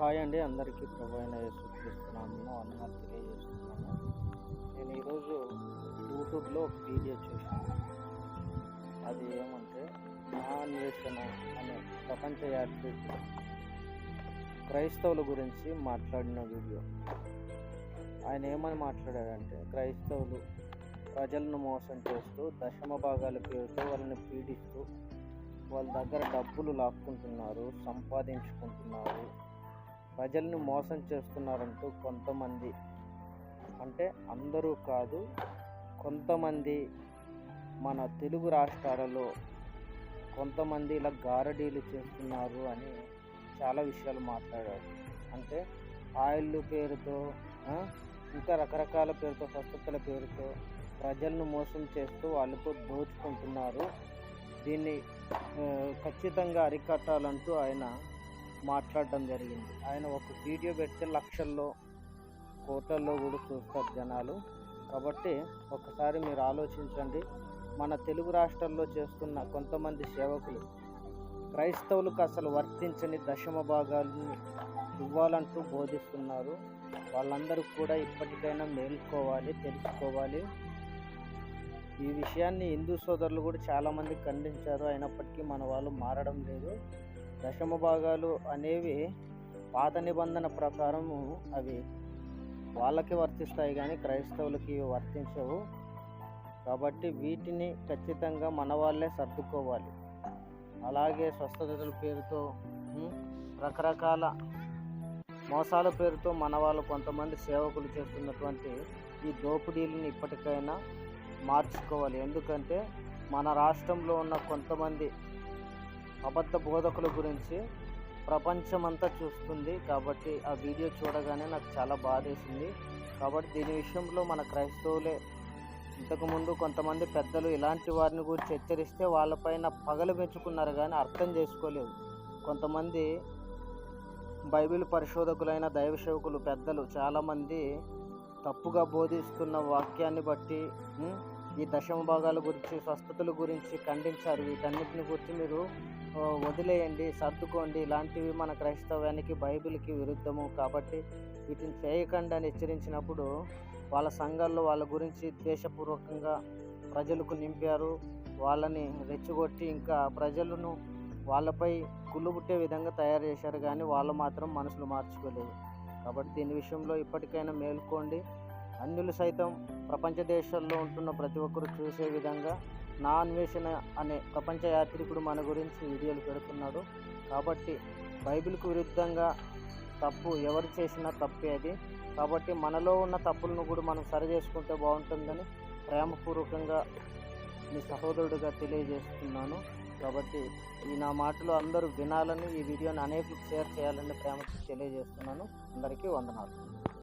Hi అండి అందరికీ ప్రభు అయిన యేసుక్రీస్తున్నాము వందనాలు తెలియజేస్తున్నాను. నేను ఈరోజు యూట్యూబ్లో ఒక వీడియో చూశాను. అది ఏమంటే నా అన్వేషణ అనే ప్రపంచ యాత్రి క్రైస్తవుల గురించి మాట్లాడిన వీడియో. ఆయన ఏమని మాట్లాడారంటే క్రైస్తవులు ప్రజలను మోసం చేస్తూ దశమ భాగాల పేరుతో వాళ్ళని పీడిస్తూ వాళ్ళ దగ్గర డబ్బులు లాక్కుంటున్నారు సంపాదించుకుంటున్నారు ప్రజల్ని మోసం చేస్తున్నారంటూ కొంతమంది. అంటే అందరూ కాదు కొంతమంది మన తెలుగు రాష్ట్రాలలో కొంతమంది ఇలా గారడీలు చేస్తున్నారు అని చాలా విషయాలు మాట్లాడారు. అంటే ఆయిల్ పేరుతో ఇంకా రకరకాల పేరుతో స్వస్థతల పేరుతో ప్రజలను మోసం చేస్తూ వాళ్ళతో దోచుకుంటున్నారు. దీన్ని ఖచ్చితంగా అరికట్టాలంటూ ఆయన మాట్లాడడం జరిగింది. ఆయన ఒక వీడియో పెడితే లక్షల్లో కోట్లల్లో కూడా చూస్తారు జనాలు. కాబట్టి ఒకసారి మీరు ఆలోచించండి. మన తెలుగు రాష్ట్రాల్లో చేస్తున్న కొంతమంది సేవకులు క్రైస్తవులకు అసలు వర్తించని దశమ భాగాలను ఇవ్వాలంటూ బోధిస్తున్నారు. వాళ్ళందరూ కూడా ఇప్పటికైనా మేల్కోవాలి తెలుసుకోవాలి. ఈ విషయాన్ని హిందూ సోదరులు కూడా చాలామంది ఖండించారు. అయినప్పటికీ మన వాళ్ళు మారడం లేదు. దశమ భాగాలు అనేవి పాత నిబంధన ప్రకారము అవి వాళ్ళకి వర్తిస్తాయి కానీ క్రైస్తవులకి ఇవి వర్తించవు. కాబట్టి వీటిని ఖచ్చితంగా మన వాళ్ళే సర్దుకోవాలి. అలాగే స్వస్థతల పేరుతో రకరకాల మోసాల పేరుతో మన వాళ్ళు కొంతమంది సేవకులు చేస్తున్నటువంటి ఈ దోపిడీలను ఇప్పటికైనా మార్చుకోవాలి. ఎందుకంటే మన రాష్ట్రంలో ఉన్న కొంతమంది అబద్ధ బోధకుల గురించి ప్రపంచమంతా చూస్తుంది కాబట్టి ఆ వీడియో చూడగానే నాకు చాలా బాధేసింది. కాబట్టి దీని విషయంలో మన క్రైస్తవులే ఇంతకుముందు కొంతమంది పెద్దలు ఇలాంటి వారిని గురించి హెచ్చరిస్తే వాళ్ళపైన పగలు పెంచుకున్నారు కానీ అర్థం చేసుకోలేదు. కొంతమంది బైబిల్ పరిశోధకులైన దైవ సేవకులు పెద్దలు చాలామంది తప్పుగా బోధిస్తున్న వాక్యాన్ని బట్టి ఈ దశమ భాగాల గురించి స్వస్థతల గురించి ఖండించారు. వీటన్నిటిని గురించి మీరు వదిలేయండి సర్దుకోండి. ఇలాంటివి మన క్రైస్తవ్యానికి బైబిల్కి విరుద్ధము. కాబట్టి వీటిని చేయకండి అని హెచ్చరించినప్పుడు వాళ్ళ సంఘాల్లో వాళ్ళ గురించి ద్వేషపూర్వకంగా ప్రజలకు నింపారు. వాళ్ళని రెచ్చగొట్టి ఇంకా ప్రజలను వాళ్ళపై కుళ్ళుబుట్టే విధంగా తయారు చేశారు. కానీ వాళ్ళు మాత్రం మనసులు మార్చుకోలేదు. కాబట్టి దీని విషయంలో ఇప్పటికైనా మేల్కోండి. అన్యులు సైతం ప్రపంచ దేశాల్లో ఉంటున్న ప్రతి ఒక్కరు చూసే విధంగా నా అన్వేషణ అనే ప్రపంచ యాత్రికుడు మన గురించి వీడియోలు పెడుతున్నాడు. కాబట్టి బైబిల్కు విరుద్ధంగా తప్పు ఎవరు చేసినా తప్పే అది. కాబట్టి మనలో ఉన్న తప్పులను కూడా మనం సరి చేసుకుంటే బాగుంటుందని ప్రేమపూర్వకంగా మీ సహోదరుడిగా తెలియజేస్తున్నాను. కాబట్టి ఈ నా మాటలు అందరూ వినాలని ఈ వీడియోని అనేకులకు షేర్ చేయాలని ప్రేమకు తెలియజేస్తున్నాను. అందరికీ వందనాలు.